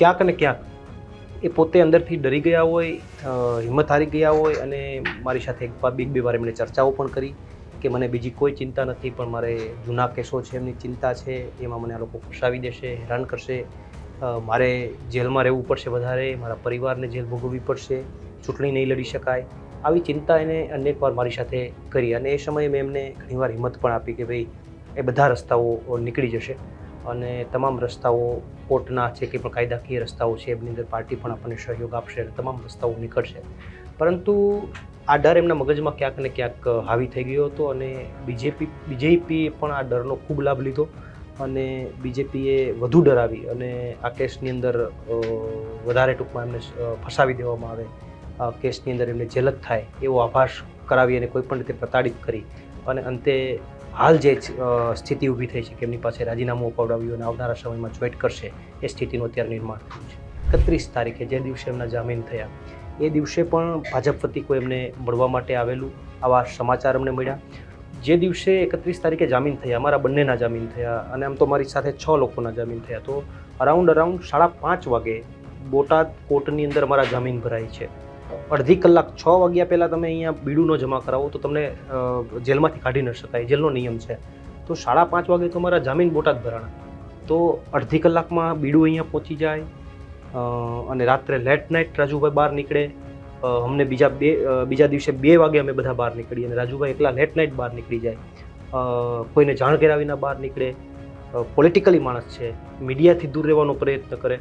ક્યાંક ને ક્યાંક. એ પોતે અંદરથી ડરી ગયા હોય હિંમત હારી ગયા હોય અને મારી સાથે એક બીક બે વાર એમણે ચર્ચાઓ પણ કરી કે મને બીજી કોઈ ચિંતા નથી, પણ મારે જૂના કેસો છે, એમની ચિંતા છે, એમાં મને આ લોકો ફસાવી દેશે, હેરાન કરશે. મારે જેલમાં રહેવું પડશે વધારે, મારા પરિવારને જેલ ભોગવવી પડશે, ચૂંટણી નહીં લડી શકાય. આવી ચિંતા એને અનેક વાર મારી સાથે કરી અને એ સમયે મેં એમને ઘણીવાર હિંમત પણ આપી કે ભાઈ, એ બધા રસ્તાઓ નીકળી જશે. અને તમામ રસ્તાઓ કોર્ટના છે કે પણ કાયદાકીય રસ્તાઓ છે, એમની અંદર પાર્ટી પણ આપણને સહયોગ આપશે અને તમામ રસ્તાઓ નીકળશે. પરંતુ આ ડર એમના મગજમાં ક્યાંક ને ક્યાંક હાવી થઈ ગયો હતો અને બીજેપી, બીજેપીએ પણ આ ડરનો ખૂબ લાભ લીધો અને બીજેપીએ વધુ ડરાવી અને આ કેસની અંદર વધારે ટૂંકમાં એમને ફસાવી દેવામાં આવે. કેસની અંદર એમને જેલત થાય એવો આભાસ કરાવી અને કોઈપણ રીતે પ્રતાડિત કરી. અને અંતે હાલ જે સ્થિતિ ઊભી થઈ છે કે એમની પાસે રાજીનામું અપાવડાવ્યું અને આવનારા સમયમાં જોઈન્ટ કરશે, એ સ્થિતિનું અત્યારે નિર્માણ થયું છે. એકત્રીસ તારીખે જે દિવસે એમના જામીન થયા, એ દિવસે પણ ભાજપ વતી કોઈ એમને મળવા માટે આવેલું, આવા સમાચાર અમને મળ્યા. જે દિવસે એકત્રીસ તારીખે જામીન થયા, અમારા બંનેના જામીન થયા અને આમ તો મારી સાથે છ લોકોના જામીન થયા, તો અરાઉન્ડ અરાઉન્ડ સાડા પાંચ વાગે બોટાદ કોર્ટની અંદર અમારા જામીન ભરાય છે. અડધી કલાક છ વાગ્યા પહેલાં તમે અહીંયા બીડું ન જમા કરાવો તો તમને જેલમાંથી કાઢી ન શકાય, જેલનો નિયમ છે. તો સાડા પાંચ વાગે તો અમારા જામીન બોટાદ ભરાણા. તો અડધી કલાકમાં બીડું અહીંયા પહોંચી જાય અને રાત્રે લેટ નાઇટ રાજુભાઈ બહાર નીકળે. અમને બીજા બે બીજા દિવસે બે વાગે અમે બધા બહાર નીકળીએ અને રાજુભાઈ એકલા લેટ નાઇટ બહાર નીકળી જાય. કોઈને જાણ કરાવીને બહાર નીકળે. પોલિટિકલી માણસ છે. મીડિયાથી દૂર રહેવાનો પ્રયત્ન કરે.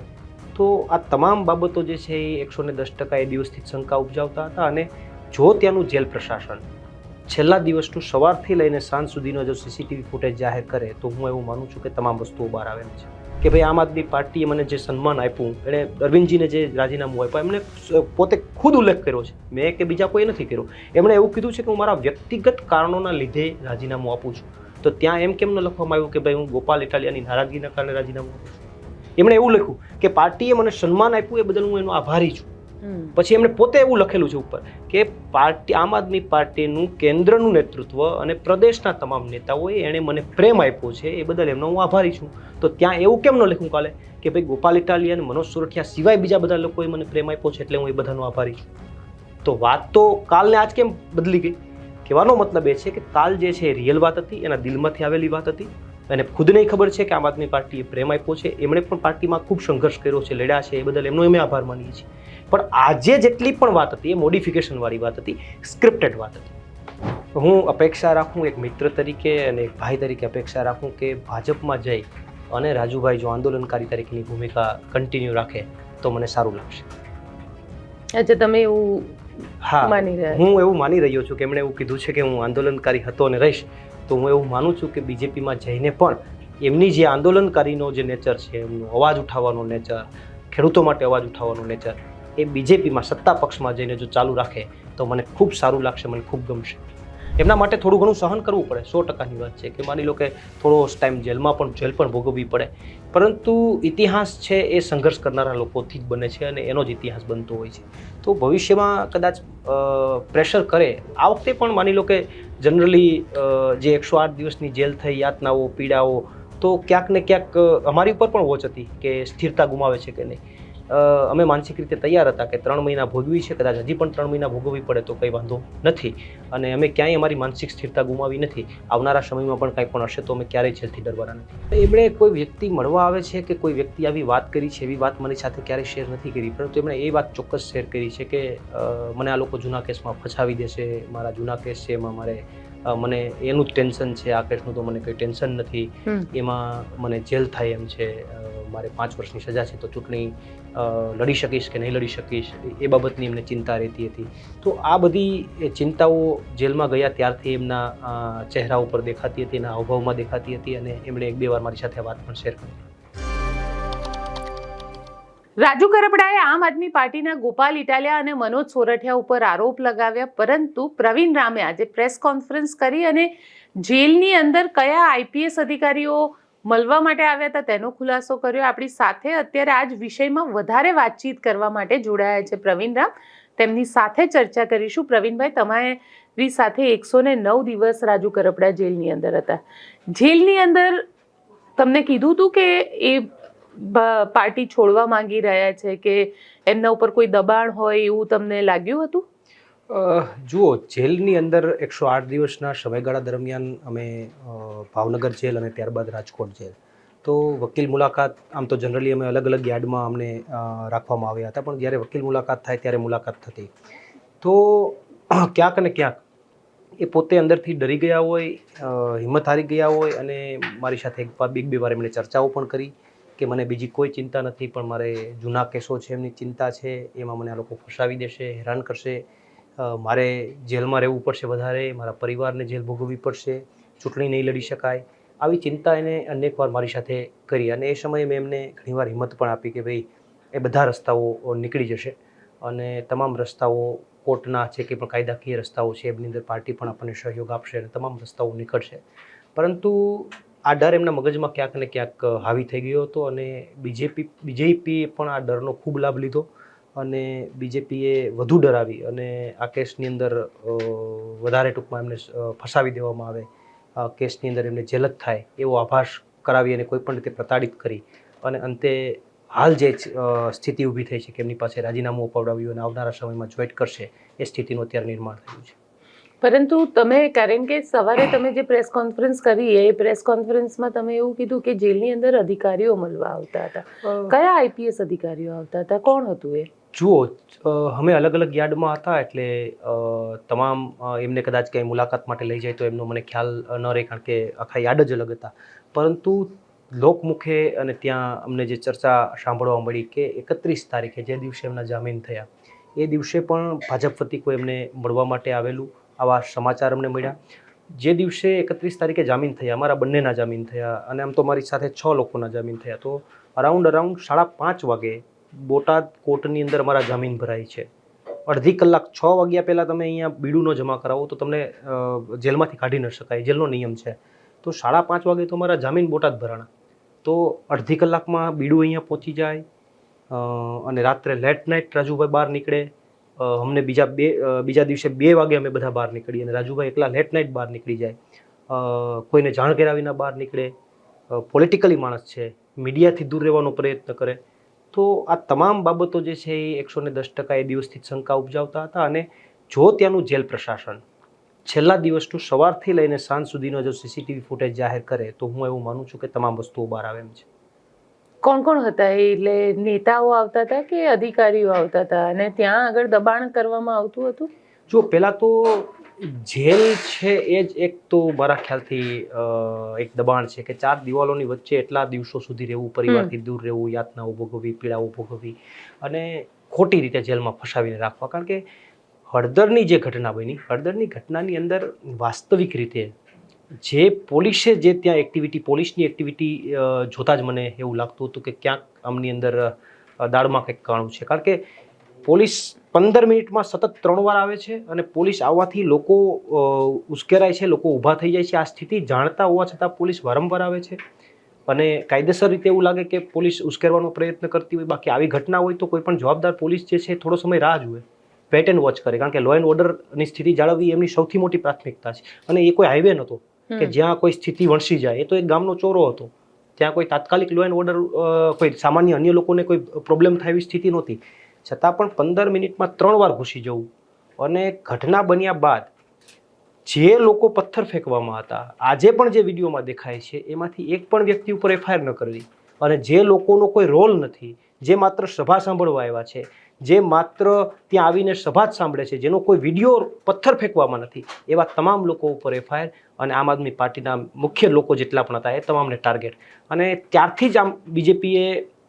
તો આ તમામ બાબતો જે છે એ એકસો ને દસ ટકા એ દિવસથી શંકા ઉપજાવતા હતા અને જો ત્યાંનું જેલ પ્રશાસન છેલ્લા દિવસનું સવારથી લઈને સાંજ સુધીનો જો સીસીટીવી ફૂટેજ જાહેર કરે, તો હું એવું માનું છું કે તમામ વસ્તુઓ બહાર આવેલી છે. કે ભાઈ આમ આદમી પાર્ટીએ મને જે સન્માન આપ્યું, એણે અરવિંદજીને જે રાજીનામું આપ્યું, એમણે પોતે ખુદ ઉલ્લેખ કર્યો છે. મેં કે બીજા કોઈ નથી કર્યો. એમણે એવું કીધું છે કે હું મારા વ્યક્તિગત કારણોના લીધે રાજીનામું આપું છું. તો ત્યાં એમ કેમ ન લખવામાં આવ્યું કે ભાઈ હું ગોપાલ ઇટાલિયાની નારાજગીના કારણે રાજીનામું આપું છું? એમણે એવું લખ્યું કે પાર્ટીએ મને સન્માન આપ્યું એ બદલ હું એનો આભારી છું. પછી એમણે પોતે એવું લખેલું છે ઉપર કે પાર્ટી આમ આદમી પાર્ટીનું કેન્દ્રનું નેતૃત્વ અને પ્રદેશના તમામ નેતાઓએ એણે મને પ્રેમ આપ્યો છે એ બદલ એમનો હું આભારી છું. તો ત્યાં એવું કેમ ન લખ્યું કાલે? કે ભાઈ ગોપાલ ઇટાલિયા અને મનોજ સુરઠિયા સિવાય બીજા બધા લોકોએ મને પ્રેમ આપ્યો છે એટલે હું એ બધાનો આભારી છું. તો વાત તો કાલને આજ કેમ બદલી ગઈ? કહેવાનો મતલબ એ છે કે કાલ જે છે એ રિયલ વાત હતી એના દિલમાંથી આવેલી વાત હતી. અને ખુદને ખબર છે કે આમ આદમી પાર્ટીએ પ્રેમ આપ્યો છે. એમણે પણ પાર્ટીમાં ખૂબ સંઘર્ષ કર્યો છે લડ્યા છે એ બદલ એમનો અમે આભાર માનીએ છીએ. પણ આજે જેટલી પણ વાત હતી એ મોડિફિકેશનવાળી વાત હતી સ્ક્રિપ્ટેડ વાત હતી. હું અપેક્ષા રાખું એક મિત્ર તરીકે અને એક ભાઈ તરીકે અપેક્ષા રાખું કે ભાજપમાં જઈ અને રાજુભાઈ જો આંદોલનકારી તરીકેની ભૂમિકા કન્ટિન્યુ રાખે તો મને સારું લાગશે. અચ્છા તમે એવું હા માની રહ્યા હું એવું માની રહ્યો છું કે એમણે એવું કીધું છે કે હું આંદોલનકારી હતો અને રહીશ તો હું એવું માનું છું કે બીજેપીમાં જઈને પણ એમની જે આંદોલનકારીનો જે નેચર છે, એમનો અવાજ ઉઠાવવાનો નેચર ખેડૂતો માટે અવાજ ઉઠાવવાનો નેચર એ બીજેપીમાં સત્તા પક્ષમાં જઈને જો ચાલુ રાખે તો મને ખૂબ સારું લાગશે, મને ખૂબ ગમશે. એમના માટે થોડું ઘણું સહન કરવું પડે, સો ટકાની વાત છે કે માની લો કે થોડો ટાઈમ જેલમાં પણ, જેલ પણ ભોગવવી પડે. પરંતુ ઇતિહાસ છે એ સંઘર્ષ કરનારા લોકોથી જ બને છે અને એનો જ ઇતિહાસ બનતો હોય છે. તો ભવિષ્યમાં કદાચ પ્રેશર કરે. આ વખતે પણ માની લો કે જનરલી જે એકસો આઠ દિવસની જેલ થઈ, યાતનાઓ, પીડાઓ, તો ક્યાંક ને ક્યાંક અમારી ઉપર પણ વોચ હતી કે સ્થિરતા ગુમાવે છે કે નહીં. અમે માનસિક રીતે તૈયાર હતા કે ત્રણ મહિના ભોગવી છે કદાચ હજી પણ ત્રણ મહિના ભોગવવી પડે તો કંઈ વાંધો નથી. અને અમે ક્યાંય અમારી માનસિક સ્થિરતા ગુમાવી નથી. આવનારા સમયમાં પણ કંઈ પણ હશે તો અમે ક્યારેય જેલથી ડરવાના નથી. એમણે કોઈ વ્યક્તિ મળવા આવે છે કે કોઈ વ્યક્તિ આવી વાત કરી છે એવી વાત મારી સાથે ક્યારેય શેર નથી કરી? પરંતુ એમણે એ વાત ચોક્કસ શેર કરી છે કે મને આ લોકો જૂના કેસમાં ફસાવી દેશે મારા જૂના કેસ છે એમાં મારે મને એનું જ ટેન્શન છે આ કેસનું તો મને કંઈ ટેન્શન નથી. એમાં મને જેલ થાય એમ છે મારે પાંચ વર્ષની સજા છે તો ચૂંટણી લડી શકીશ કે નહીં લડી શકીશ, એ બાબતની એમને ચિંતા રહેતી હતી. તો આ બધી ચિંતાઓ જેલમાં ગયા ત્યારથી એમના ચહેરા ઉપર દેખાતી હતી એના હાવભાવમાં દેખાતી હતી અને એમણે એક બે વાર મારી સાથે વાત પણ શેર કરી. રાજુ કરપડાએ આમ આદમી પાર્ટીના ગોપાલ ઇટાલિયા અને મનોજ સોરઠિયા ઉપર આરોપ લગાવ્યા, પરંતુ પ્રવીણ રામે આજે પ્રેસ કોન્ફરન્સ કરી અને જેલની અંદર કયા આઈપીએસ અધિકારીઓ મળવા માટે આવ્યા હતા, તેનો ખુલાસો કર્યો. આપણી સાથે અત્યારે આ જ વિષયમાં વધારે વાતચીત કરવા માટે જોડાયા છે પ્રવીણ રામ તેમની સાથે ચર્ચા કરીશું. પ્રવીણભાઈ, તમારી સાથે એકસો નવ દિવસ રાજુ કરપડા જેલની અંદર હતા. જેલની અંદર તમને કીધું હતું કે એ પાર્ટી છોડવા માંગી રહ્યા છે કે એમના ઉપર કોઈ દબાણ હોય એવું તમને લાગ્યું હતું? જુઓ, જેલની અંદર એકસો આઠ દિવસના સમયગાળા દરમિયાન અમે ભાવનગર જેલ અને ત્યારબાદ રાજકોટ જેલ. તો વકીલ મુલાકાત, આમ તો જનરલી અમે અલગ અલગ યાર્ડમાં અમને રાખવામાં આવ્યા હતા, પણ જ્યારે વકીલ મુલાકાત થાય ત્યારે મુલાકાત થતી. તો ક્યાંક અને ક્યાંક એ પોતે અંદરથી ડરી ગયા હોય હિંમત હારી ગયા હોય અને મારી સાથે એક વાર એક બે વાર એમણે ચર્ચાઓ પણ કરી કે મને બીજી કોઈ ચિંતા નથી, પણ મારે જૂના કેસો છે, એમની ચિંતા છે, એમાં મને આ લોકો ફસાવી દેશે, હેરાન કરશે. મારે જેલમાં રહેવું પડશે વધારે, મારા પરિવારને જેલ ભોગવવી પડશે, ચૂંટણી નહીં લડી શકાય, આવી ચિંતા એને અનેકવાર મારી સાથે કરી અને એ સમયે મેં એમને ઘણીવાર હિંમત પણ આપી કે ભાઈ, એ બધા રસ્તાઓ નીકળી જશે અને તમામ રસ્તાઓ કોર્ટના છે કે પણ કાયદાકીય રસ્તાઓ છે, એમની અંદર પાર્ટી પણ આપણને સહયોગ આપશે અને તમામ રસ્તાઓ નીકળશે. પરંતુ આ ડર એમના મગજમાં ક્યાંક ને ક્યાંક હાવી થઈ ગયો હતો અને બીજેપી, બીજેપીએ પણ આ ડરનો ખૂબ લાભ લીધો. અને બીજેપીએ વધુ ડરાવી અને આ કેસની અંદર વધારે ટૂંકમાં એમને ફસાવી દેવામાં આવે આ કેસની અંદર એમને જેલ જ થાય એવો આભાસ કરાવી અને કોઈ પણ રીતે પ્રતાડિત કરી. અને અંતે હાલ જે સ્થિતિ ઊભી થઈ છે કે એમની પાસે રાજીનામું અપાવડાવ્યું અને આવનારા સમયમાં જોઈન્ટ કરશે એ સ્થિતિનું અત્યારે નિર્માણ થયું છે. પરંતુ તમે કારણ કે સવારે તમે જે પ્રેસ કોન્ફરન્સ કરી એ પ્રેસ કોન્ફરન્સમાં તમે એવું કીધું કે જેલની અંદર અધિકારીઓ મળવા આવતા હતા. કયા આઈપીએસ અધિકારીઓ આવતા હતા? કોણ હતું એ? જુઓ અમે અલગ અલગ યાર્ડમાં હતા એટલે તમામ એમને કદાચ ક્યાંય મુલાકાત માટે લઈ જાય તો એમનો મને ખ્યાલ ન રહે કારણ કે આખા યાર્ડ જ અલગ હતા. પરંતુ લોકમુખે અને ત્યાં અમને જે ચર્ચા સાંભળવા મળી કે એકત્રીસ તારીખે જે દિવસે એમના જામીન થયા, એ દિવસે પણ ભાજપ વતી કોઈ એમને મળવા માટે આવેલું, આવા સમાચાર અમને મળ્યા. જે દિવસે એકત્રીસ તારીખે જામીન થયા, અમારા બંનેના જામીન થયા અને આમ તો મારી સાથે છ લોકોના જામીન થયા. તો અરાઉન્ડ અરાઉન્ડ સાડા પાંચ વાગે બોટાદ કોર્ટની અંદર અમારા જામીન ભરાય છે. અડધી કલાક છ વાગ્યા પહેલાં તમે અહીંયા બીડું ન જમા કરાવો તો તમને જેલમાંથી કાઢી ન શકાય, જેલનો નિયમ છે. તો સાડા પાંચ વાગે તો અમારા જામીન બોટાદ ભરાણા. તો અડધી કલાકમાં બીડું અહીંયા પહોંચી જાય અને રાત્રે લેટ નાઇટ રાજુભાઈ બહાર નીકળે. અમને બીજા બે બીજા દિવસે બે વાગે અમે બધા બહાર નીકળીએ અને રાજુભાઈ એકલા લેટ નાઇટ બહાર નીકળી જાય. કોઈને જાણ કરાવીને બહાર નીકળે. પોલિટિકલી માણસ છે. મીડિયાથી દૂર રહેવાનો પ્રયત્ન કરે. તો આ તમામ બાબતો જે છે એ એકસો ને દસ ટકા એ દિવસથી શંકા ઉપજાવતા હતા અને જો ત્યાંનું જેલ પ્રશાસન છેલ્લા દિવસનું સવારથી લઈને સાંજ સુધીનો જો સીસીટીવી ફૂટેજ જાહેર કરે તો હું એવું માનું છું કે તમામ વસ્તુઓ બહાર આવે એમ છે. કોણ કોણ હતા? એ એટલે નેતાઓ આવતા હતા કે અધિકારીઓ આવતા હતા? અને ત્યાં આગળ દબાણ કરવામાં આવતું હતું? જો પહેલાં તો જેલ છે એ જ એક તો મારા ખ્યાલથી એક દબાણ છે કે ચાર દિવાલોની વચ્ચે એટલા દિવસો સુધી રહેવું પરિવારથી દૂર રહેવું યાતનાઓ ભોગવવી પીડાઓ ભોગવવી અને ખોટી રીતે જેલમાં ફસાવીને રાખવા. કારણ કે હળદરની જે ઘટના બની હળદરની ઘટનાની અંદર વાસ્તવિક રીતે જે પોલીસે જે ત્યાં એક્ટિવિટી પોલીસની એક્ટિવિટી જોતાં જ મને એવું લાગતું હતું કે ક્યાંક આમની અંદર દાળમાં કંઈક કાણું છે. કારણ કે પોલીસ પંદર મિનિટમાં સતત ત્રણ વાર આવે છે અને પોલીસ આવવાથી લોકો ઉશ્કેરાય છે લોકો ઊભા થઈ જાય છે. આ સ્થિતિ જાણતા હોવા છતાં પોલીસ વારંવાર આવે છે અને કાયદેસર રીતે એવું લાગે કે પોલીસ ઉશ્કેરવાનો પ્રયત્ન કરતી હોય બાકી આવી ઘટના હોય તો કોઈ પણ જવાબદાર પોલીસ જે છે થોડો સમય રાહ જુએ વેટ એન્ડ વોચ કરે. કારણ કે લો એન્ડ ઓર્ડરની સ્થિતિ જાળવવી એમની સૌથી મોટી પ્રાથમિકતા છે. અને એ કોઈ હાઈવે નહોતો કે જ્યાં કોઈ સ્થિતિ વણસી જાય. એ તો એક ગામનો ચોરો હતો. ત્યાં કોઈ તાત્કાલિક લો એન્ડ ઓર્ડર કોઈ સામાન્ય અન્ય લોકોને કોઈ પ્રોબ્લેમ થાય એવી સ્થિતિ નહોતી. છતાં પણ પંદર મિનિટમાં ત્રણ વાર ઘૂસી જવું. અને ઘટના બન્યા બાદ જે લોકો પથ્થર ફેંકવામાં હતા, આજે પણ જે વિડીયોમાં દેખાય છે, એમાંથી એક પણ વ્યક્તિ ઉપર એફઆઈઆર ન કરવી. અને જે લોકોનો કોઈ રોલ નથી, જે માત્ર સભા સાંભળવા આવ્યા છે, જે માત્ર ત્યાં આવીને સભા જ સાંભળે છે, જેનો કોઈ વીડિયો પથ્થર ફેંકવામાં નથી, એવા તમામ લોકો ઉપર એફઆઈઆર અને આમ આદમી પાર્ટીના મુખ્ય લોકો જેટલા પણ હતા, એ તમામને ટાર્ગેટ. અને ત્યારથી જ આમ બીજેપીએ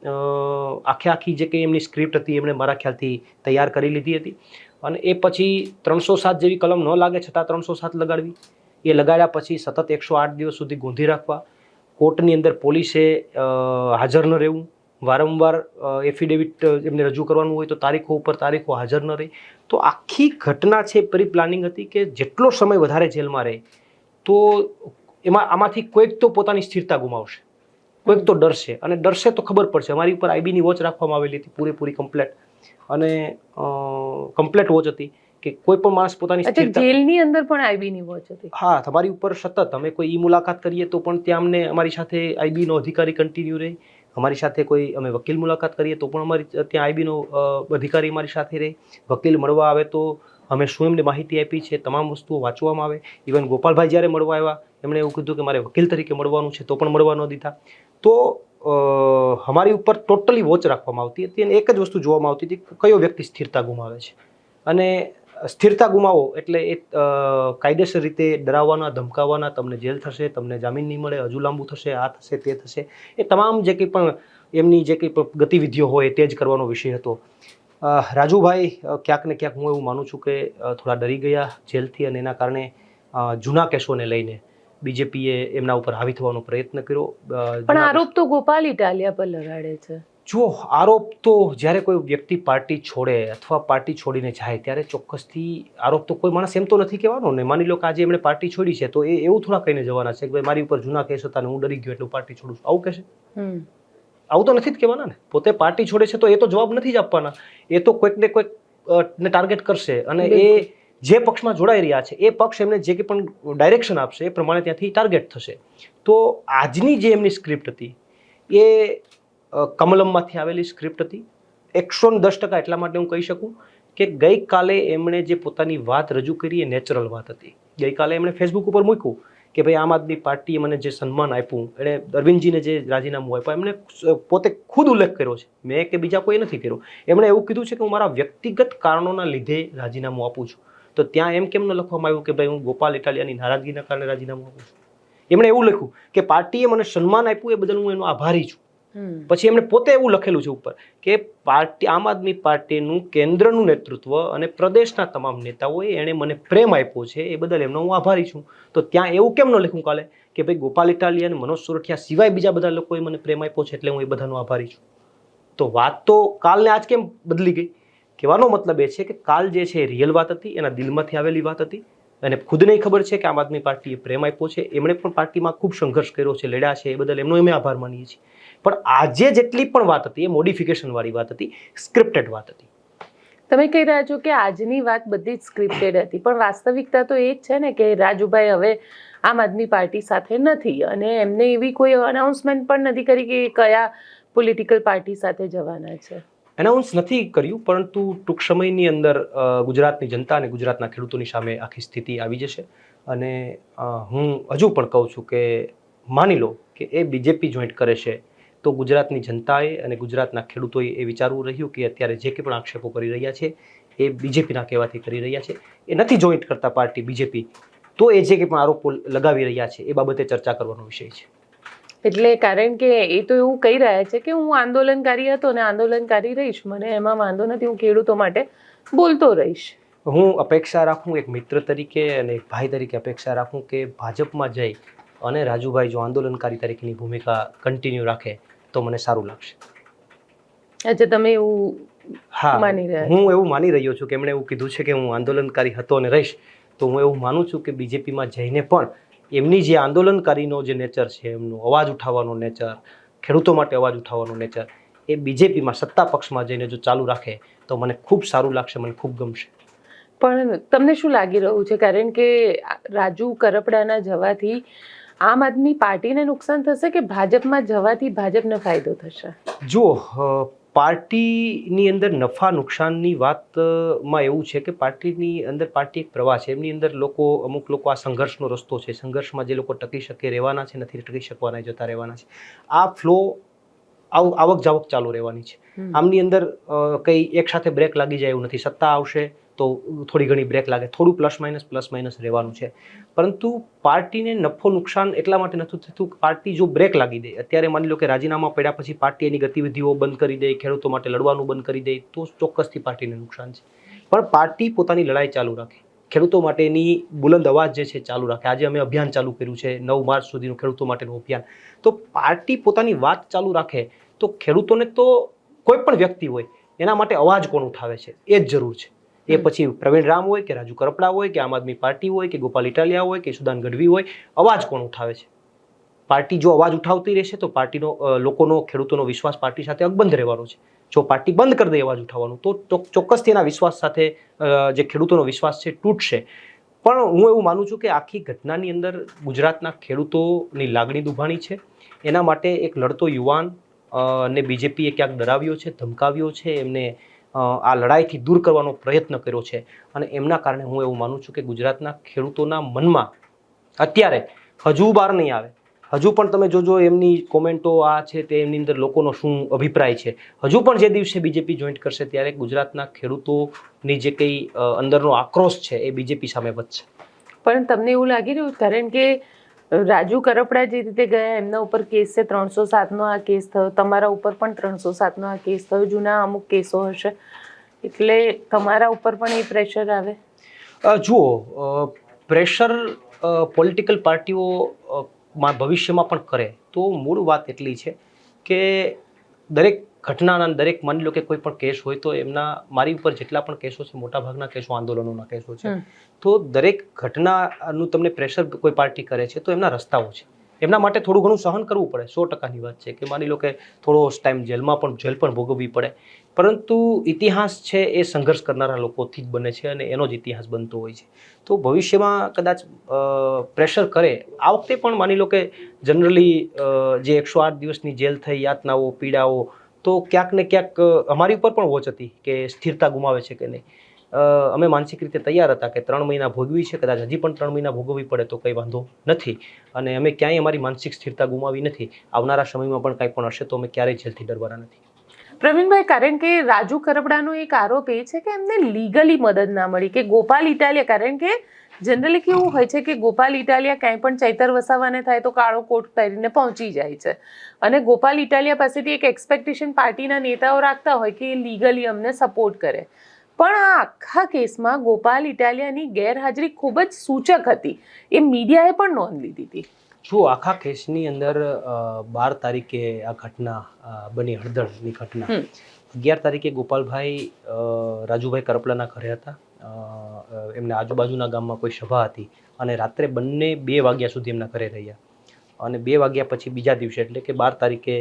આખે આખી જે કંઈ એમની સ્ક્રિપ્ટ હતી, એમણે મારા ખ્યાલથી તૈયાર કરી લીધી હતી. અને એ પછી ત્રણસો સાત જેવી કલમ ન લાગે છતાં ત્રણસો સાત લગાડવી. એ લગાડ્યા પછી સતત એકસો આઠ દિવસ સુધી ગોંધી રાખવા. કોર્ટની અંદર પોલીસે હાજર ન રહેવું. વારંવાર એફિડેવિટ એમને રજૂ કરવાનું હોય તો તારીખો ઉપર તારીખો હાજર ન રહી. તો આખી ઘટના છે પ્રી પ્લાનિંગ હતી કે જેટલો સમય વધારે જેલમાં રહે, તો એમાં, આમાંથી કોઈક તો પોતાની સ્થિરતા ગુમાવશે. કોઈક તો ડરશે. અને ડરશે તો ખબર પડશે. અમારી ઉપર આઈબીની વોચ રાખવામાં આવેલી હતી પૂરેપૂરી કમ્પ્લેટ અને કમ્પ્લેટ વોચ હતી કે કોઈ પણ માણસ પોતાની જેલની અંદર પણ આઈબીની વોચ હતી? હા તમારી ઉપર સતત. અમે કોઈ ઈ મુલાકાત કરીએ તો પણ ત્યાં અમને અમારી સાથે આઈબીનો અધિકારી કન્ટિન્યુ રહે. અમારી સાથે કોઈ અમે વકીલ મુલાકાત કરીએ તો પણ અમારી ત્યાં આઈબીનો અધિકારી અમારી સાથે રહે. વકીલ મળવા આવે તો અમે શું એમને માહિતી આપી છે તમામ વસ્તુઓ વાંચવામાં આવે. ઇવન ગોપાલભાઈ જ્યારે મળવા આવ્યા એમણે એવું કીધું કે મારે વકીલ તરીકે મળવાનું છે તો પણ મળવા ન દીધા. તો અમારી ઉપર ટોટલી વોચ રાખવામાં આવતી હતી અને એક જ વસ્તુ જોવામાં આવતી હતી કે કયો વ્યક્તિ સ્થિરતા ગુમાવે છે. અને સ્થિરતા ગુમાવો એટલે એ કાયદેસર રીતે ડરાવવાના, ધમકાવવાના, તમને જેલ થશે, તમને જામીન નહીં મળે, હજુ લાંબુ થશે, આ થશે, તે થશે, એ તમામ જે કંઈ પણ એમની જે કંઈ પણ ગતિવિધિઓ હોય તે જ કરવાનો વિષય હતો. રાજુભાઈ ક્યાંક ને ક્યાંક હું એવું માનું છું કે થોડા ડરી ગયા જેલથી અને એના કારણે જૂના કેસોને લઈને. બીજેપીએ એમના ઉપર હાવી થવાનો પ્રયત્ન કર્યો. પણ આરોપ તો ગોપાલ ઇટાલિયા પર લગાડે છે. જો આરોપ તો જ્યારે કોઈ વ્યક્તિ પાર્ટી છોડે અથવા પાર્ટી છોડીને જાય ત્યારે ચોક્કસથી આરોપ તો કોઈ માણસ એમ તો નથી કહેવાનો. ને માની લો કે આજે એમણે પાર્ટી છોડી છે તો એ એવું થોડા કહીને જવાના છે કે ભાઈ મારી ઉપર જૂના કેસ હતા ને હું ડરી ગયો એટલે પાર્ટી છોડું છું. આવું કહેશે આવું તો નથી જ કહેવાના ને. પોતે પાર્ટી છોડે છે તો એ તો જવાબ નથી જ આપવાના. એ તો કોઈક ને કોઈક ને ટાર્ગેટ કરશે અને એ. જે પક્ષમાં જોડાઈ રહ્યા છે, એ પક્ષ એમને જે કંઈ પણ ડાયરેક્શન આપશે, એ પ્રમાણે ત્યાંથી ટાર્ગેટ થશે. તો આજની જે એમની સ્ક્રિપ્ટ હતી, એ કમલમમાંથી આવેલી સ્ક્રિપ્ટ હતી. એકસો ને દસ ટકા એટલા માટે હું કહી શકું કે ગઈકાલે એમણે જે પોતાની વાત રજૂ કરી, એ નેચરલ વાત હતી. ગઈકાલે એમણે ફેસબુક ઉપર મૂક્યું કે ભાઈ, આમ આદમી પાર્ટીએ મને જે સન્માન આપ્યું, એણે અરવિંદજીને જે રાજીનામું આપ્યું, એમણે પોતે ખુદ ઉલ્લેખ કર્યો છે. મેં કે બીજા કોઈ નથી કર્યો. એમણે એવું કીધું છે કે હું મારા વ્યક્તિગત કારણોના લીધે રાજીનામું આપું છું. તો ત્યાં એમ કેમ ન લખવામાં આવ્યું કે ભાઈ હું ગોપાલ ઇટાલિયાની નારાજગીના કારણે રાજીનામું આપું છું? એમણે એવું લખ્યું કે પાર્ટીએ મને સન્માન આપ્યું એ બદલ હું એનો આભારી છું. પછી એમણે પોતે એવું લખેલું છે ઉપર કે પાર્ટી આમ આદમી પાર્ટીનું કેન્દ્રનું નેતૃત્વ અને પ્રદેશના તમામ નેતાઓએ એણે મને પ્રેમ આપ્યો છે એ બદલ એમનો હું આભારી છું. તો ત્યાં એવું કેમ ન લખ્યું કાલે કે ભાઈ ગોપાલ ઇટાલિયા અને મનોજ સુરઠિયા સિવાય બીજા બધા લોકોએ મને પ્રેમ આપ્યો છે એટલે હું એ બધાનો આભારી છું? તો વાત તો કાલને આજ કેમ બદલી ગઈ? કહેવાનો મતલબ એ છે કે કાલ જે છે એ રિયલ વાત હતી, એના દિલમાંથી આવેલી વાત હતી. અને ખુદને ખબર છે કે આમ આદમી પાર્ટીએ પ્રેમ આપ્યો છે. એમણે પણ પાર્ટીમાં ખૂબ સંઘર્ષ કર્યો છે, લડ્યા છે, એ બદલ એમનો અમે આભાર માનીએ છીએ. પણ આજે જેટલી પણ વાત હતી, એ મોડિફિકેશનવાળી વાત હતી સ્ક્રિપ્ટેડ વાત હતી. તમે કહી રહ્યા છો કે આજની વાત બધી જ સ્ક્રિપ્ટેડ હતી, પણ વાસ્તવિકતા તો એ જ છે ને કે રાજુભાઈ હવે આમ આદમી પાર્ટી સાથે નથી અને એમને એવી કોઈ અનાઉન્સમેન્ટ પણ નથી કરી કે કયા પોલિટિકલ પાર્ટી સાથે જવાના છે. એનાઉન્સ નથી કર્યું, પરંતુ ટૂંક સમયની અંદર ગુજરાતની જનતા અને ગુજરાતના ખેડૂતોની સામે આખી સ્થિતિ આવી જશે. અને હું હજુ પણ કહું છું કે માની લો કે એ બીજેપી જોઈન્ટ કરે છે, તો ગુજરાતની જનતાએ અને ગુજરાતના ખેડૂતોએ એ વિચારવું રહ્યું કે અત્યારે જે કંઈ પણ આક્ષેપો કરી રહ્યા છે, એ બીજેપીના કહેવાથી કરી રહ્યા છે. એ નથી જોઈન્ટ કરતા પાર્ટી બીજેપી તો એ જે કંઈ પણ આરોપો લગાવી રહ્યા છે, એ બાબતે ચર્ચા કરવાનો વિષય છે. એટલે કારણ કે એ તો એવું કહી રહ્યા છે કે હું આંદોલનકારી હતો ને આંદોલનકારી રહીશ. મને એમાં વાંધો નથી હું ખેડૂતો માટે બોલતો રહીશ. હું અપેક્ષા રાખું એક મિત્ર તરીકે અને એક ભાઈ તરીકે અપેક્ષા રાખું કે ભાજપમાં જઈ અને રાજુભાઈ જો આંદોલનકારી તરીકેની ભૂમિકા કન્ટિન્યુ રાખે તો મને સારું લાગશે. અચ્છા તમે એવું હા માની રહ્યા હું એવું માની રહ્યો છું કે એમણે એવું કીધું છે કે હું આંદોલનકારી હતો અને રહીશ તો હું એવું માનું છું કે બીજેપીમાં જઈને પણ એમની જે આંદોલનકારીનો જે નેચર છે એમનો અવાજ ઉઠાવવાનો નેચર ખેડૂતો માટે અવાજ ઉઠાવવાનો નેચર એ બીજેપીમાં સત્તા પક્ષમાં જઈને જો ચાલુ રાખે તો મને ખૂબ સારું લાગશે મને ખૂબ ગમશે. પણ તમને શું લાગી રહ્યું છે? કારણ કે રાજુ કરપડાના જવાથી આમ આદમી પાર્ટીને નુકસાન થશે કે ભાજપમાં જવાથી ભાજપને ફાયદો થશે? જુઓ પાર્ટીની અંદર નફા નુકસાનની વાતમાં એવું છે કે પાર્ટીની અંદર પાર્ટી એક પ્રવાહ છે. એમની અંદર લોકો અમુક લોકો આ સંઘર્ષનો રસ્તો છે. સંઘર્ષમાં જે લોકો ટકી શકે રહેવાના છે નથી ટકી શકવાના જતા રહેવાના છે. આ ફ્લો આવક જાવક ચાલુ રહેવાની છે. આમની અંદર કંઈ એક સાથે બ્રેક લાગી જાય એવું નથી. સત્તા આવશે તો થોડી ઘણી બ્રેક લાગે. થોડું પ્લસ માઇનસ પ્લસ માઇનસ રહેવાનું છે. પરંતુ પાર્ટીને નફો નુકસાન એટલા માટે નથી થતું પાર્ટી જો બ્રેક લાગી દે. અત્યારે માની લો કે રાજીનામા પડ્યા પછી પાર્ટી એની ગતિવિધિઓ બંધ કરી દે, ખેડૂતો માટે લડવાનું બંધ કરી દે, તો ચોક્કસથી પાર્ટીને નુકસાન છે. પણ પાર્ટી પોતાની લડાઈ ચાલુ રાખે. ખેડૂતો માટેની બુલંદ અવાજ જે છે ચાલુ રાખે. આજે અમે અભિયાન ચાલુ કર્યું છે, નવ માર્ચ સુધીનું ખેડૂતો માટેનું અભિયાન. તો પાર્ટી પોતાની વાત ચાલુ રાખે તો ખેડૂતોને તો કોઈ પણ વ્યક્તિ હોય, એના માટે અવાજ કોણ ઉઠાવે છે? એ જ જરૂર છે. એ પછી પ્રવીણ રામ હોય કે રાજુ કરપડા હોય કે આમ આદમી પાર્ટી હોય કે ગોપાલ ઇટાલિયા હોય કે સુદાન ગઢવી હોય અવાજ કોણ ઉઠાવે છે? પાર્ટી જો અવાજ ઉઠાવતી રહેશે તો પાર્ટીનો લોકોનો ખેડૂતોનો વિશ્વાસ પાર્ટી સાથે અકબંધ રહેવાનો છે. જો પાર્ટી બંધ કરી દે અવાજ ઉઠાવવાનું તો ચોક્કસથી એના વિશ્વાસ સાથે જે ખેડૂતોનો વિશ્વાસ છે તૂટશે. પણ હું એવું માનું છું કે આખી ઘટનાની અંદર ગુજરાતના ખેડૂતોની લાગણી દુભાણી છે. એના માટે એક લડતો યુવાન ને બીજેપીએ ક્યાંક ડરાવ્યો છે ધમકાવ્યો છે એમને આ લડાઈથી દૂર કરવાનો પ્રયત્ન કર્યો છે. અને એમના કારણે હું એવું માનું છું કે ગુજરાતના ખેડૂતોના મનમાં અત્યારે હજુ બહાર નહીં આવે. હજુ પણ તમે જોજો એમની કોમેન્ટો આ છે તે એમની અંદર લોકોનો શું અભિપ્રાય છે. હજુ પણ જે દિવસે બીજેપી જોઈન્ટ કરશે ત્યારે ગુજરાતના ખેડૂતોની જે કંઈ અંદરનો આક્રોશ છે એ બીજેપી સામે વધશે. પણ તમને એવું લાગી રહ્યું, કારણ કે રાજુ કરપડા જે રીતે ગયા, એમના ઉપર કેસ છે, ત્રણસો સાતનો આ કેસ થયો. તમારા ઉપર પણ ત્રણસો સાતનો આ કેસ થયો. જૂના અમુક કેસો હશે. એટલે તમારા ઉપર પણ એ પ્રેશર આવે. જુઓ પ્રેશર પોલિટિકલ પાર્ટીઓ ભવિષ્યમાં પણ કરે. તો મૂળ વાત એટલી છે કે દરેક ઘટનાના દરેક માની લો કે કોઈ પણ કેસ હોય તો એમના મારી ઉપર જેટલા પણ કેસો છે મોટાભાગના કેસો આંદોલનોના કેસો છે. તો દરેક ઘટનાનું તમને પ્રેશર કોઈ પાર્ટી કરે છે તો એમના રસ્તાઓ છે. એમના માટે થોડું ઘણું સહન કરવું પડે સો ટકાની વાત છે કે માની લો કે થોડો ટાઈમ જેલમાં પણ જેલ પણ ભોગવવી પડે. પરંતુ ઇતિહાસ છે એ સંઘર્ષ કરનારા લોકોથી જ બને છે અને એનો જ ઇતિહાસ બનતો હોય છે. તો ભવિષ્યમાં કદાચ પ્રેશર કરે. આ વખતે પણ માની લો કે જનરલી જે એકસો આઠ દિવસની જેલ થઈ યાતનાઓ પીડાઓ તો ક્યાંક ને ક્યાંક અમારી ઉપર પણ વોચ હતી કે સ્થિરતા ગુમાવે છે કે નહીં. અમે માનસિક રીતે તૈયાર હતા કે ત્રણ મહિના ભોગવી છે, કદાચ હજી પણ ત્રણ મહિના ભોગવવી પડે તો કંઈ વાંધો નથી. અને અમે ક્યાંય અમારી માનસિક સ્થિરતા ગુમાવી નથી. આવનારા સમયમાં પણ કાંઈ પણ હશે તો અમે ક્યારેય જેલથી ડરવાના નથી. પ્રવીણભાઈ, કારણ કે રાજુ કરપડાનો એક આરોપ એ છે કે એમને લીગલી મદદ ના મળી કે ગોપાલ ઇટાલિયા, કારણ કે જનરલી કેવું હોય છે કે ગોપાલ ઇટાલિયા કાંઈ પણ ચૈતર વસાવાને થાય તો કાળો કોટ પહેરીને પહોંચી જાય છે. અને ગોપાલ ઇટાલિયા પાસેથી એક એક્સપેક્ટેશન પાર્ટીના નેતાઓ રાખતા હોય કે એ લીગલી અમને સપોર્ટ કરે. પણ આ આખા કેસમાં ગોપાલ ઇટાલિયાની ગેરહાજરી ખૂબ જ સૂચક હતી. એ મીડિયાએ પણ નોંધ લીધી હતી. જુઓ આખા કેસની અંદર બાર તારીખે આ ઘટના બની હળદળની ઘટના. અગિયાર તારીખે ગોપાલભાઈ રાજુભાઈ કરપલાના ઘરે હતા. એમના આજુબાજુના ગામમાં કોઈ સભા હતી અને રાત્રે બંને બે વાગ્યા સુધી એમના ઘરે રહ્યા. અને બે વાગ્યા પછી બીજા દિવસે એટલે કે બાર તારીખે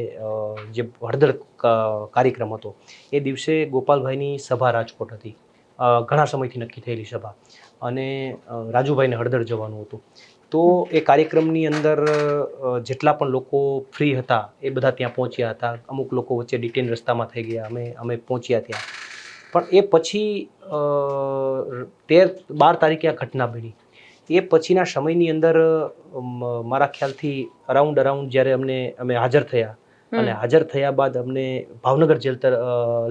જે હળદળ કાર્યક્રમ હતો એ દિવસે ગોપાલભાઈની સભા રાજકોટ હતી. ઘણા સમયથી નક્કી થયેલી સભા. અને રાજુભાઈને હળદર જવાનું હતું. તો એ કાર્યક્રમની અંદર જેટલા પણ લોકો ફ્રી હતા એ બધા ત્યાં પહોંચ્યા હતા. અમુક લોકો વચ્ચે ડિટેન રસ્તામાં થઈ ગયા અમે અમે પહોંચ્યા ત્યાં. પણ એ પછી તેર બાર તારીખે આ ઘટના બની. એ પછીના સમયની અંદર મારા ખ્યાલથી અરાઉન્ડ અરાઉન્ડ જ્યારે અમને અમે હાજર થયા. અને હાજર થયા બાદ અમને ભાવનગર જેલ તર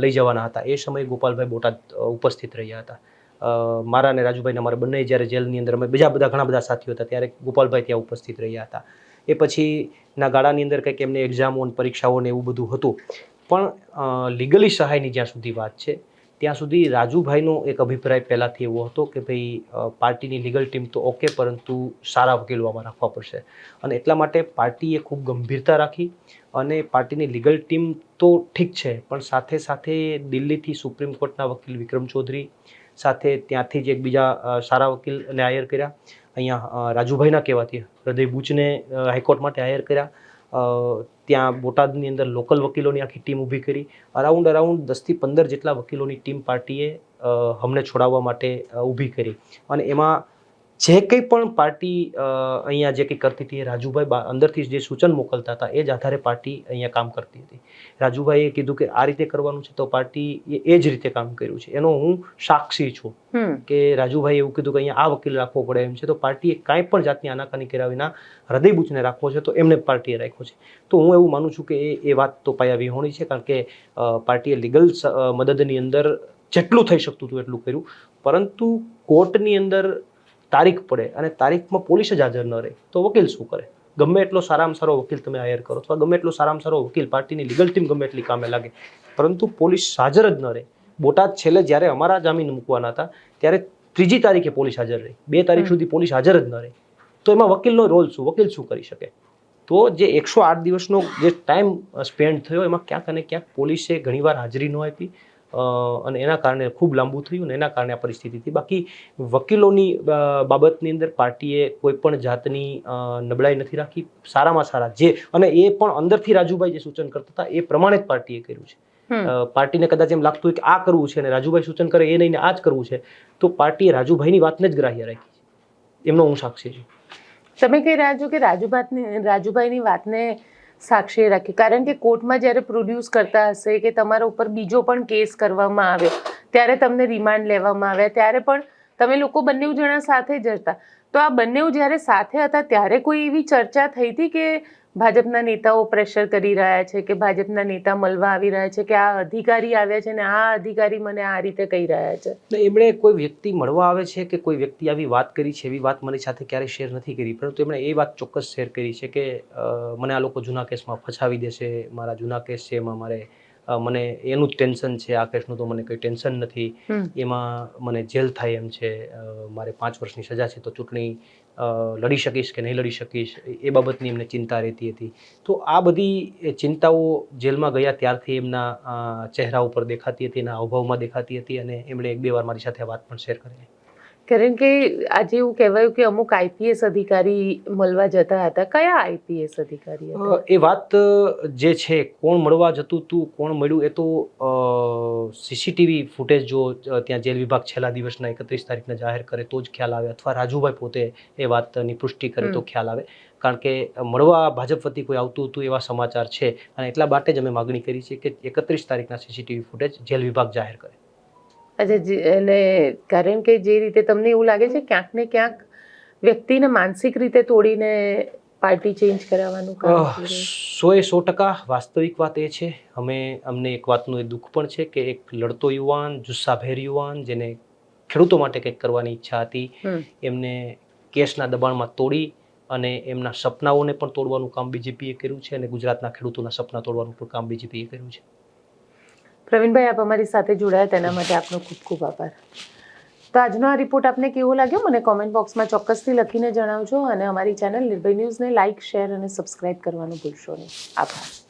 લઈ જવાના હતા. એ સમયે ગોપાલભાઈ બોટાદ ઉપસ્થિત રહ્યા હતા. મારા અને રાજુભાઈને અમારે બંને જ્યારે જેલની અંદર અમે બીજા બધા ઘણા બધા સાથીઓ હતા, ત્યારે ગોપાલભાઈ ત્યાં ઉપસ્થિત રહ્યા હતા. એ પછીના ગાળાની અંદર કંઈક એમને એક્ઝામો અને પરીક્ષાઓ ને એવું બધું હતું. પણ લીગલી સહાયની જ્યાં સુધી વાત છે, ત્યાં સુધી રાજુભાઈનો એક અભિપ્રાય પહેલાંથી એવો હતો કે ભાઈ પાર્ટીની લીગલ ટીમ તો ઓકે પરંતુ સારા વકીલો આમાં રાખવા પડશે. અને એટલા માટે પાર્ટીએ ખૂબ ગંભીરતા રાખી અને પાર્ટીની લીગલ ટીમ તો ઠીક છે, પણ સાથે સાથે દિલ્હીથી સુપ્રીમ કોર્ટના વકીલ વિક્રમ ચૌધરી સાથે ત્યાંથી જ એક બીજા સારા વકીલને હાયર કર્યા. અહીંયા રાજુભાઈના કહેવાથી હૃદય બુચને હાઈકોર્ટ માટે હાયર કર્યા. ત્યાં બોટાદની અંદર લોકલ વકીલોની આખી ટીમ ઊભી કરી. અરાઉન્ડ અરાઉન્ડ દસથી પંદર જેટલા વકીલોની ટીમ પાર્ટીએ હમને છોડાવવા માટે ઊભી કરી. અને એમાં જે કંઈ પણ પાર્ટી અહીંયા જે કંઈ કરતી હતી એ રાજુભાઈ અંદરથી જે સૂચન મોકલતા હતા એ જ આધારે પાર્ટી અહીંયા કામ કરતી હતી. રાજુભાઈએ કીધું કે આ રીતે કરવાનું છે તો પાર્ટી એ એ જ રીતે કામ કર્યું છે. એનો હું સાક્ષી છું કે રાજુભાઈ એવું કીધું કે અહીંયા આ વકીલ રાખવો પડે એમ છે. તો પાર્ટીએ કાંઈ પણ જાતની આનાકાની કર્યા વિના હૃદયબૂચને રાખવો છે તો એમને પાર્ટીએ રાખ્યો છે. તો હું એવું માનું છું કે એ એ વાત તો પાયા વિહોણી છે કારણ કે પાર્ટીએ લીગલ મદદની અંદર જેટલું થઈ શકતું હતું એટલું કર્યું. પરંતુ કોર્ટની અંદર તારીખ પડે અને તારીખમાં પોલીસ જ હાજર ન રહે તો વકીલ શું કરે? ગમે એટલો સારામાં સારો વકીલ તમે હાયર કરો અથવા ગમે એટલો સારામાં સારો વકીલ પાર્ટીની લીગલ ટીમ ગમે એટલી કામે લાગે પરંતુ પોલીસ હાજર જ ન રહે. બોટાદ છેલ્લે જ્યારે અમારા જામીન મૂકવાના હતા ત્યારે ત્રીજી તારીખે પોલીસ હાજર રહી. બે તારીખ સુધી પોલીસ હાજર જ ન રહી. તો એમાં વકીલનો રોલ શું? વકીલ શું કરી શકે? તો જે એકસો આઠ દિવસનો જે ટાઈમ સ્પેન્ડ થયો એમાં ક્યાંક અને ક્યાંક પોલીસે ઘણીવાર હાજરી ન આપી. અને એના કારણે ખૂબ લાંબુ થયું અને એના કારણે આ પરિસ્થિતિ થઈ બાકી વકીલોની બાબતની અંદર પાર્ટીએ કોઈ પણ જાતની નબળાઈ નથી રાખી. સારામાં સારા જે અને એ પણ અંદરથી રાજુભાઈ જે સૂચન કરતા હતા એ પ્રમાણે જ પાર્ટીએ કર્યું છે. પાર્ટીને કદાચ એમ લાગતું હોય કે આ કરવું છે અને રાજુભાઈ સૂચન કરે એ નહીં આ જ કરવું છે તો પાર્ટીએ રાજુભાઈની વાતને જ ગ્રાહ્ય રાખી એમનો હું સાક્ષી છું. તમે કહી રહ્યા છો કે રાજુભાઈની રાજુભાઈની વાતને સાક્ષી રાખી. કારણ કે કોર્ટમાં જ્યારે પ્રોડ્યુસ કરતા હશે કે તમારા ઉપર બીજો પણ કેસ કરવામાં આવ્યો, ત્યારે તમને રિમાન્ડ લેવામાં આવ્યા, ત્યારે પણ તમે લોકો બંને જણા સાથે જ હતા. તો આ બંને જ્યારે સાથે હતા, ત્યારે કોઈ એવી ચર્ચા થઈ હતી કે ભાજપના નેતાઓ પ્રેશર કરી રહ્યા છે કે ભાજપના નેતા મળવા આવી રહ્યા છે કે આ અધિકારી આવ્યા છે ને આ અધિકારી મને આ રીતે કહી રહ્યા છે. ને એમણે કોઈ વ્યક્તિ મળવા આવે છે કે કોઈ વ્યક્તિ આવી વાત કરી છે એવી વાત મારી સાથે ક્યારેય શેર નથી કરી પરંતુ એમણે એ વાત ચોક્કસ શેર કરી છે કે મને આ લોકો જૂના કેસમાં ફસાવી દેશે મારા જૂના કેસ છે એમાં મારે મને એનું જ ટેન્શન છે આ કેસનું તો મને કંઈ ટેન્શન નથી. એમાં મને જેલ થાય એમ છે મારે પાંચ વર્ષની સજા છે તો ચૂંટણી લડી શકીશ કે નહીં લડી શકીશ, એ બાબતની એમને ચિંતા રહેતી હતી. તો આ બધી ચિંતાઓ જેલમાં ગયા ત્યારથી એમના ચહેરા ઉપર દેખાતી હતી એના હાવભાવમાં દેખાતી હતી અને એમણે એક બે વાર મારી સાથે વાત પણ શેર કરી કારણ કે આજે એવું કહેવાયું કે અમુક આઈપીએસ અધિકારી મળવા જતા હતા. કયા આઈપીએસ અધિકારી એ વાત જે છે કોણ મળવા જતું હતું કોણ મળ્યું એ તો સીસીટીવી ફૂટેજ જો ત્યાં જેલ વિભાગ છેલ્લા દિવસના એકત્રીસ તારીખને જાહેર કરે તો જ ખ્યાલ આવે અથવા રાજુભાઈ પોતે એ વાતની પુષ્ટિ કરે તો ખ્યાલ આવે. કારણ કે મળવા ભાજપ વતી કોઈ આવતું હતું એવા સમાચાર છે અને એટલા માટે જ અમે માગણી કરી છે કે એકત્રીસ તારીખના સીસીટીવી ફૂટેજ જેલ વિભાગ જાહેર કરે. અચ્છા અને કારણ કે જે રીતે તમને એવું લાગે છે ક્યાંક ને ક્યાંક વ્યક્તિને માનસિક રીતે તોડીને પાર્ટી ચેન્જ કરાવવાનું સો. સોએ સો ટકા વાસ્તવિક વાત એ છે. અમે અમને એક વાતનું એ દુઃખ પણ છે કે એક લડતો યુવાન જુસ્સાભેર યુવાન જેને ખેડૂતો માટે કંઈક કરવાની ઈચ્છા હતી એમને કેસના દબાણમાં તોડી અને એમના સપનાઓને પણ તોડવાનું કામ બીજેપીએ કર્યું છે અને ગુજરાતના ખેડૂતોના સપના તોડવાનું પણ કામ બીજેપીએ કર્યું છે. પ્રવીણભાઈ આપ અમારી સાથે જોડાયા, તેના માટે આપનો ખૂબ ખૂબ આભાર. તો આજનો આ રિપોર્ટ આપને કેવો લાગ્યો? મને કોમેન્ટ બોક્સમાં ચોક્કસથી લખીને જણાવજો અને અમારી ચેનલ નિર્ભય ન્યૂઝને લાઇક શેર અને સબસ્ક્રાઇબ કરવાનું ભૂલશો નહીં. આભાર.